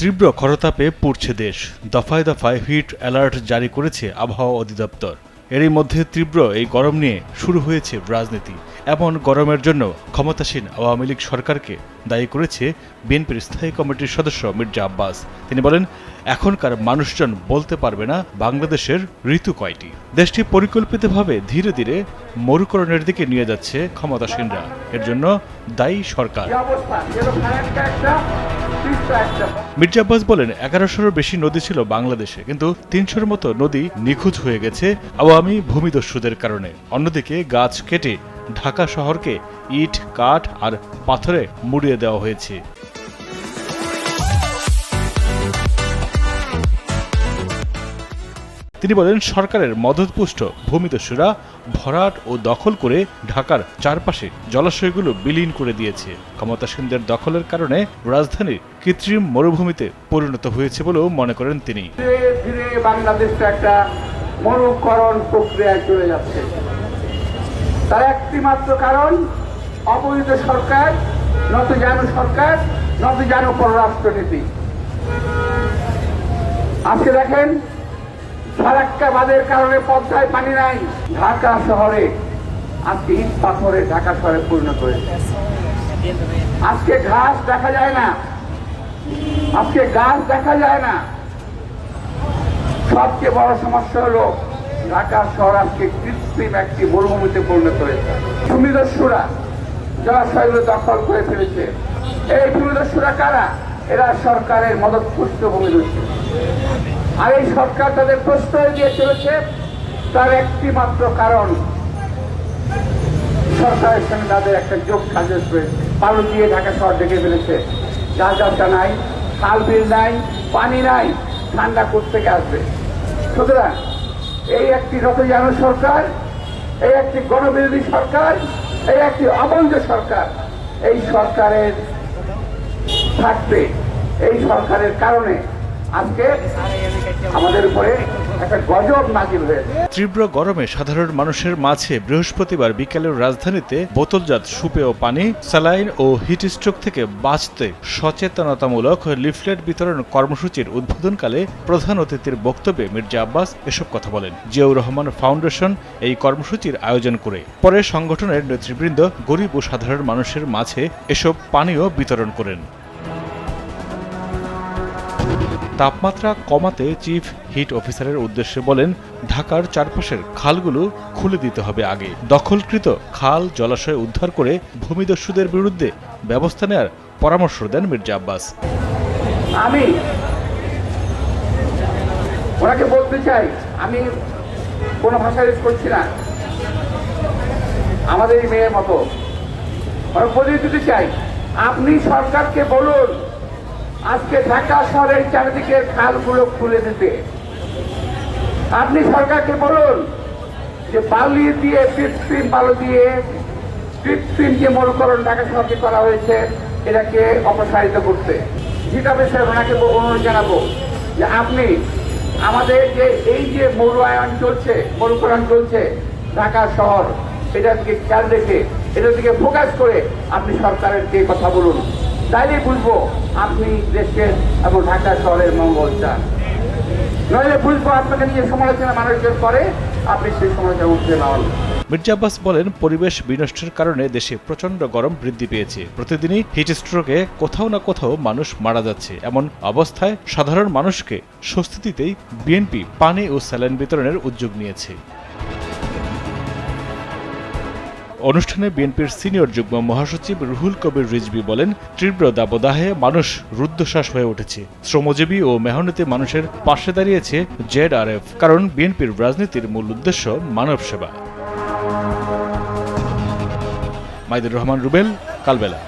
তীব্র খরতাপে পুড়ছে দেশ। দফায় দফায় হিট অ্যালার্ট জারি করেছে আবহাওয়া অধিদপ্তর। এরই মধ্যে তীব্র এই গরম নিয়ে শুরু হয়েছে রাজনীতি। এমন গরমের জন্য ক্ষমতাসীন আওয়ামী লীগ সরকারকে দায়ী করেছে বিএনপির স্থায়ী কমিটির সদস্য মির্জা আব্বাস। তিনি বলেন, এখনকার মানুষজন বলতে পারবে না বাংলাদেশের ঋতু কয়টি। দেশটি পরিকল্পিতভাবে ধীরে ধীরে মরুকরণের দিকে নিয়ে যাচ্ছে ক্ষমতাসীনরা। এর জন্য দায়ী সরকার। মির্জা আব্বাস বলেন এগারোশোর বেশি নদী ছিল বাংলাদেশে, কিন্তু তিনশোর মতো নদী নিখোঁজ হয়ে গেছে আওয়ামী ভূমিদস্যুদের কারণে। অন্যদিকে গাছ কেটে ঢাকা শহরকে ইট, কাঠ আর পাথরে মুড়িয়ে দেওয়া হয়েছে। তিনি বলেন, সরকারের মদতপুষ্ট ভূমিদস্যুরা ভরাট ও দখল করে ঢাকার চারপাশে জলাশয়গুলো বিলীন করে দিয়েছে। ক্ষমতাসীনদের দখলের কারণে রাজধানীর কৃত্রিম মরুভূমিতে পরিণত হয়েছে বলেও মনে করেন তিনি। ধীরে ধীরে বাংলাদেশটা একটা মরুকরণ প্রক্রিয়ায় চলে যাচ্ছে। তার একটি মাত্র কারণ, অবৈধ সরকার নত জানু সরকার নত জানু পররাষ্ট্রনীতি। আজকে দেখেন ফারাক্কা কারণে পদ্মায় পানি নাই। ঢাকা শহরে, আজকে ইট পাথরে ঢাকা শহরে পরিণত হয়েছে। আজকে ঘাস দেখা যায় না। আজকে গাছ দেখা যায় না। সবচেয়ে বড় সমস্যা হলো, ঢাকা শহর আজকে কৃত্রিম একটি মরুভূমিতে পরিণত হয়েছে। ভূমিদস্যুরা জলাশয়গুলো দখল করে ফেলেছে। এই ভূমিদস্যুরা কারা? এরা সরকারের মদতপুষ্ট ভূমিদস্যু। আর এই সরকার তাদের প্রশ্রয় দিয়ে চলেছে, তার একটি মাত্র কারণ, সরকারের সঙ্গে তাদের একটা যোগ সাজস রয়েছে। পালু দিয়ে ঢাকা শহর ডেকে ফেলেছে। যা যাত্রা নাই, খাল বিল নাই, পানি নাই, ঠান্ডা থেকে আসবে? সুতরাং এই একটি রথযান সরকার, এই একটি গণবিরোধী সরকার, এই একটি অবৈধ সরকার, এই সরকারের থাকবে। এই সরকারের কারণে আজকে আমাদের উপরে তীব্র গরমে সাধারণ মানুষের মাঝে বৃহস্পতিবার বিকেলের রাজধানীতে বোতলজাত সুপেয় পানি, স্যালাইন ও হিট স্ট্রোক থেকে বাঁচতে সচেতনতামূলক লিফলেট বিতরণ কর্মসূচির উদ্বোধনকালে প্রধান অতিথির বক্তব্যে মির্জা আব্বাস এসব কথা বলেন। জিয়াউর রহমান ফাউন্ডেশন এই কর্মসূচির আয়োজন করে। পরে সংগঠনের নেতৃবৃন্দ গরিব ও সাধারণ মানুষের মাঝে এসব পানীয় বিতরণ করেন। তাপমাত্রা কমাতে চিফ হিট অফিসারের উদ্দেশ্যে বলেন, ঢাকার চারপাশের খালগুলো খুলে দিতে হবে আগে। দখলকৃত খাল জলাশয় উদ্ধার করে ভূমিদস্যুদের বিরুদ্ধে ব্যবস্থা নেওয়ার পরামর্শ দেন মির্জা আব্বাস। আমি ওনাকে বলতে চাই, আমি কোনো ভাষা ইউজ করছি না। আমাদের মেয়ের মতো। বলে দিতে চাই। আপনি সরকারকে বলুন। আজকে ঢাকা শহরের চারিদিকের খালগুলো খুলে দিতে। আপনি সরকারকে বলুন যে বালি দিয়ে, কৃত্রিম বালু দিয়ে, কৃত্রিম যে মরুকরণ ঢাকা শহরকে করা হয়েছে, এটাকে অপসারিত করতে। যেটা বিষয়ে ওনাকে অনুরোধ জানাব যে আপনি আমাদের যে, এই যে মরুয়ায়ন চলছে, মরুকরণ চলছে ঢাকা শহর এটার দিকে খেয়াল রেখে, এটার দিকে ফোকাস করে আপনি সরকারের কথা বলুন। তাইলে বুঝব আপনি দেশের এবং ঢাকা শহরের মঙ্গল চান। নইলে বুঝব আপনাকে নিয়ে সমালোচনা মানুষজন করে, আপনি সেই সমালোচনা উঠতে না মির্জা আব্বাস বলেন, পরিবেশ বিনষ্টের কারণে দেশে প্রচণ্ড গরম বৃদ্ধি পেয়েছে। প্রতিদিনই হিট স্ট্রোকে কোথাও না কোথাও মানুষ মারা যাচ্ছে। এমন অবস্থায় সাধারণ মানুষকে স্বস্তি দিতেই বিএনপি পানি ও স্যালাইন বিতরণের উদ্যোগ নিয়েছে। অনুষ্ঠানে বিএনপির সিনিয়র যুগ্ম মহাসচিব রুহুল কবির রিজবি বলেন, তীব্র দাবদাহে মানুষ রুদ্ধশ্বাস হয়ে উঠেছে। শ্রমজীবী ও মেহনতি মানুষের পাশে দাঁড়িয়েছে জেড আর এফ, কারণ বিএনপির রাজনীতির মূল উদ্দেশ্য মানব সেবা মাইদুর রহমান, রুবেল, কালবেলা।